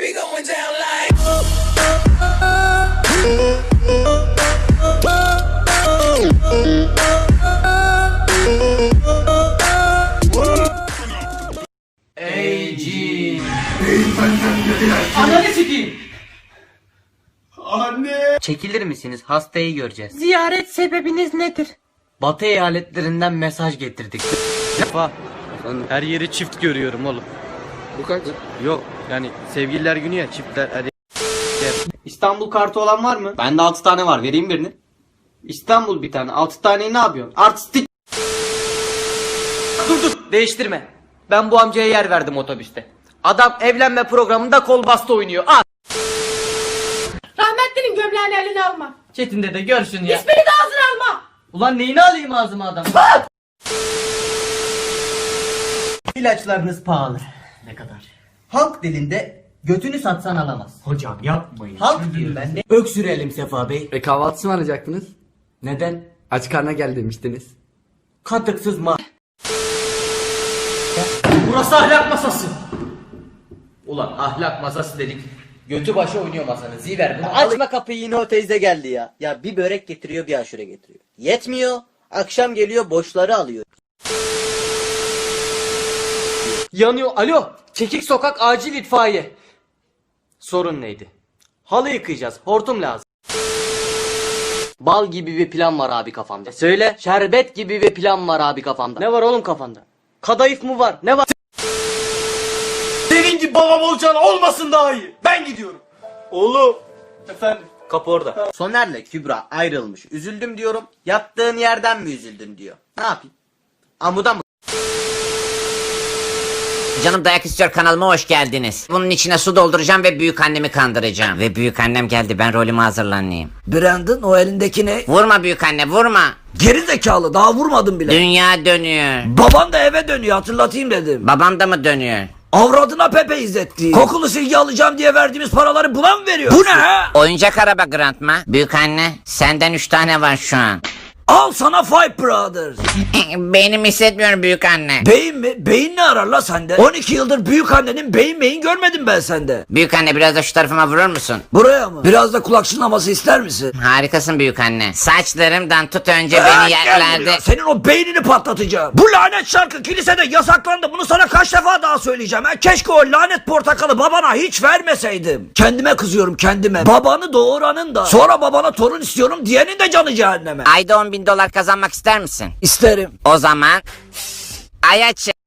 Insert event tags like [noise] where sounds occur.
We going down like. Ananı sikeyim. Çekilir misiniz? Hastayı göreceğiz. Ziyaret sebebiniz nedir? Batı eyaletlerinden mesaj getirdik. Defa her yeri çift görüyorum oğlum. Bu kaç? Yok yani sevgililer günü ya çiftler her İstanbul kartı olan var mı? Bende 6 tane var. Vereyim birini. İstanbul bir tane. 6 taneyi ne yapıyorsun? Artistik. Dur dur. Değiştirme. Ben bu amcaya yer verdim otobüste. Adam evlenme programında kol bastı oynuyor. Al. Rahmetlinin gömleğini eline alma. Çetin de görsün ya. İsmini de ağzına alma. Ulan neyini alayım ağzıma adam? İlaçlarınız pahalı. Ne kadar? Halk dilinde götünü satsan alamaz. Hocam yapmayın. Halk diyor ben de. Öksürelim Sefa Bey. E kahvaltısı mı alacaktınız? Neden? Aç karna gel demiştiniz. Katıksız ma... Burası ahlak masası. Ulan ahlak masası dedik. Götü başı oynuyor masanın. Ziver bunu. Açma kapıyı yine o teyze geldi ya. Ya bir börek getiriyor bir aşure getiriyor. Yetmiyor. Akşam geliyor boşları alıyor. Yanıyor. Alo. Çekik sokak acil itfaiye. Sorun neydi? Halı yıkayacağız. Hortum lazım. Bal gibi bir plan var abi kafamda. Söyle. Şerbet gibi bir plan var abi kafamda. Ne var oğlum kafanda? Kadayıf mı var? Ne var? Senin gibi babam olacağın olmasın daha iyi. Ben gidiyorum. Oğlum. Efendim. Kapı orada. Soner'le Kübra ayrılmış. Üzüldüm diyorum. Yattığın yerden mi üzüldün diyor. Ne yapayım? Amuda mı? Canım Dayak İstiyor kanalıma hoş geldiniz. Bunun içine su dolduracağım ve büyük annemi kandıracağım. Ve büyük annem geldi ben rolümü hazırlanayım. Brandon o elindeki ne? Vurma büyük anne vurma. Geri zekalı daha vurmadım bile. Dünya dönüyor. Baban da eve dönüyor hatırlatayım dedim. Babam da mı dönüyor? Avradına Pepe izletti. Kokulu silgi alacağım diye verdiğimiz paraları buna mı veriyor? Bu ne ha? Oyuncak araba Grandma. Büyük anne senden 3 tane var şu an. Al sana Five Brothers. [laughs] Benim hissetmiyorum büyük anne. Beyin mi? Beyin ne arar la sende? 12 yıldır büyük annenin beyin beyin görmedim ben sende. Büyük anne biraz da şu tarafıma vurur musun? Buraya mı? Biraz da kulak çınlaması ister misin? Harikasın büyük anne. Saçlarımdan tut önce Ha, beni gel yerlerde. buraya. Senin o beynini patlatacağım. Bu lanet şarkı kilisede yasaklandı. Bunu sana kaç defa daha söyleyeceğim. Ha? Keşke o lanet portakalı babana hiç vermeseydim. Kendime kızıyorum kendime. Babanı doğuranın da sonra babana torun istiyorum diyenin de canı cehenneme. Ayda 10 bin dolar kazanmak ister misin? İsterim. O zaman... Aya çık.